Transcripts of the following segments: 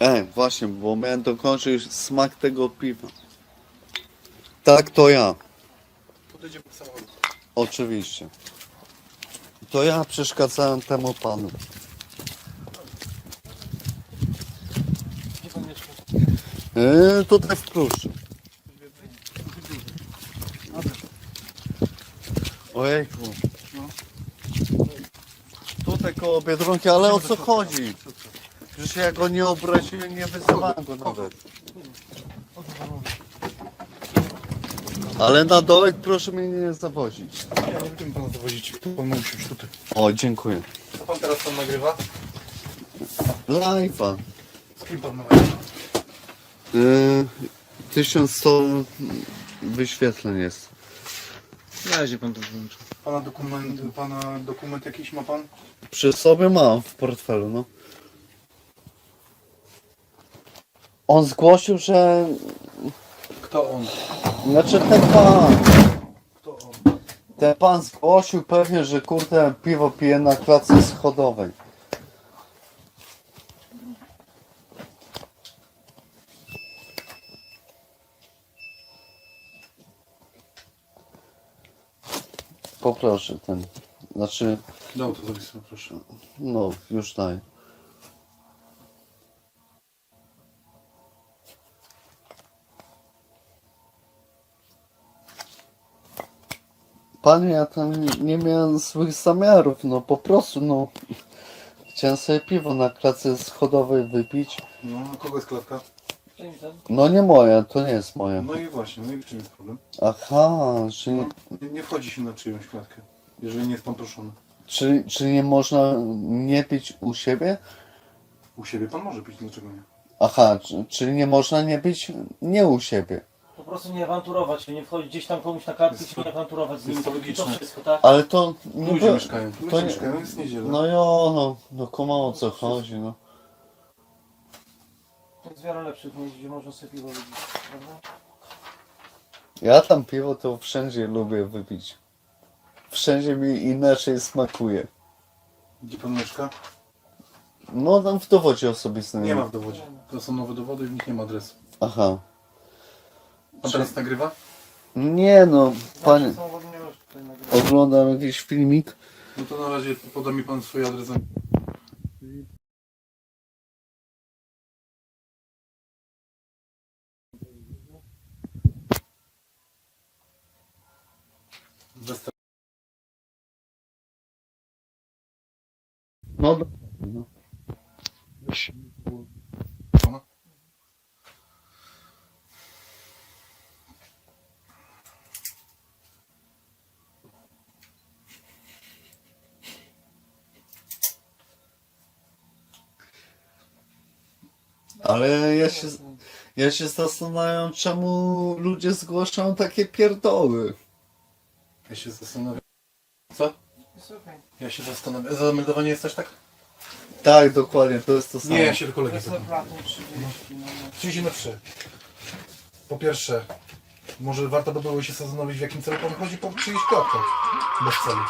Ej, właśnie, bo miałem dokończyć smak tego piwa. Tak, to ja. Podejdziemy do samochodu. Oczywiście. To ja przeszkadzałem temu panu. Gdzie pan mieszka? Yy, tutaj w Pruszczu. Ojejku. No. Tutaj koło Biedronki, ale o co chodzi? Przecież ja go nie obraziłem, nie wyzywałem go nawet. Ale na dołek proszę mnie nie zawozić. Ja nie będziemy pana dowozić. Tu pan musi już tutaj. O, dziękuję. Co pan teraz tam nagrywa? Live'a. Z kim pan nagrywa? Yy, 1100 wyświetleń jest. Na razie pan to włączy. Pana dokument, pana dokument jakiś ma pan? Przy sobie mam w portfelu, no. On zgłosił, że... Kto on? Znaczy ten pan. Kto on? Ten pan zgłosił pewnie, że kurde piwo pije na klatce schodowej. Poproszę ten. Znaczy, Dał to zapisy, proszę. no, już daj. Panie, ja tam nie miałem złych zamiarów, no po prostu, no. Chciałem sobie piwo na klatce schodowej wypić. No, a kogo jest klatka? No nie moje, to nie jest moje. No i właśnie, no i w czym jest problem? Aha, czyli, Nie, nie wchodzi się na czyjąś klatkę, jeżeli nie jest pan proszony. czyli, czyli nie można nie pić u siebie? U siebie pan może pić, dlaczego nie? Aha, czy- czyli nie można nie pić nie u siebie. Po prostu nie awanturować się, nie wchodzić gdzieś tam komuś na kartkę, Jest się nie awanturować z nim. to to logiczne. wszystko, tak? Ale to nie Ludzie by- mieszkają, to ludzie nie- mieszkają, jest niedziela. No jo, no, no kuma o co chodzi, no. Jest wiele lepszych miejsc, gdzie można sobie piwo wypić, prawda? Ja tam piwo to wszędzie lubię wypić. Wszędzie mi inaczej smakuje. Gdzie pan mieszka? No tam w dowodzie osobistym. Nie ma w dowodzie. To są nowe dowody i w nich nie ma adresu. Aha. Pan teraz nagrywa? Nie no, panie, nie tutaj oglądam jakiś filmik. No to na razie poda mi pan swój adres. No, no. Ale ja się, ja się zastanawiam, czemu ludzie zgłaszają takie pierdoły. Ja się zastanawiam. Co? Jest okej. Ja się zastanawiam. Zameldowanie jest też tak? Tak, dokładnie, to jest to samo. Nie, ja się do kolegi Jest zapytam. platin 30, no. 30 na 3. Po pierwsze, może warto by było się zastanowić, w jakim celu pan chodzi po czyjś klatkę. Bez celu.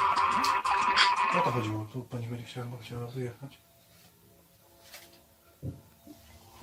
O to chodziło. Tu pani będzie chciała, chciała wyjechać.